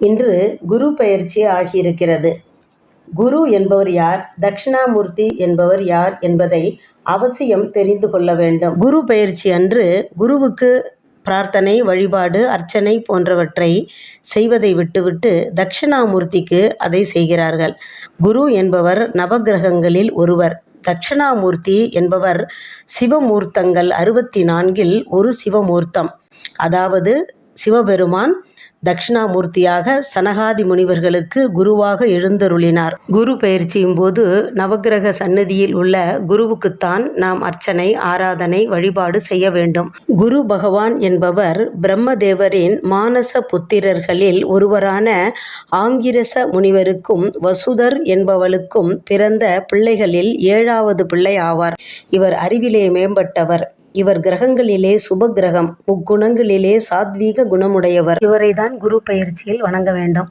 இன்று குரு பயிற்சி ஆகியிருக்கிறது. குரு என்பவர் யார்? தட்சிணாமூர்த்தி என்பவர் யார் என்பதை அவசியம் தெரிந்து கொள்ள வேண்டும். குரு பயிற்சி அன்று குருவுக்கு பிரார்த்தனை, வழிபாடு, அர்ச்சனை போன்றவற்றை செய்வதை விட்டுவிட்டு தட்சிணாமூர்த்திக்கு அதை செய்கிறார்கள். குரு என்பவர் நவக்கிரகங்களில் ஒருவர். தட்சிணாமூர்த்தி என்பவர் சிவமூர்த்தங்கள் அறுபத்தி நான்கில் ஒரு சிவமூர்த்தம். அதாவது சிவபெருமான் தட்சிணாமூர்த்தியாக சனகாதி முனிவர்களுக்கு குருவாக எழுந்தருளினார். குரு பயிற்சியின் போது நவக்கிரக சன்னதியில் உள்ள குருவுக்குத்தான் நாம் அர்ச்சனை, ஆராதனை, வழிபாடு செய்ய வேண்டும். குரு பகவான் என்பவர் பிரம்மதேவரின் மானச புத்திரர்களில் ஒருவரான ஆங்கிரச முனிவருக்கும் வசுதர் என்பவளுக்கும் பிறந்த பிள்ளைகளில் ஏழாவது பிள்ளை ஆவார். இவர் அறிவிலே மேம்பட்டவர். இவர் கிரகங்களிலே சுபக்கிரகம். முக்குணங்களிலே சாத்வீக குணமுடையவர். இவரைத்தான் குரு பயிற்சியில் வணங்க வேண்டும்.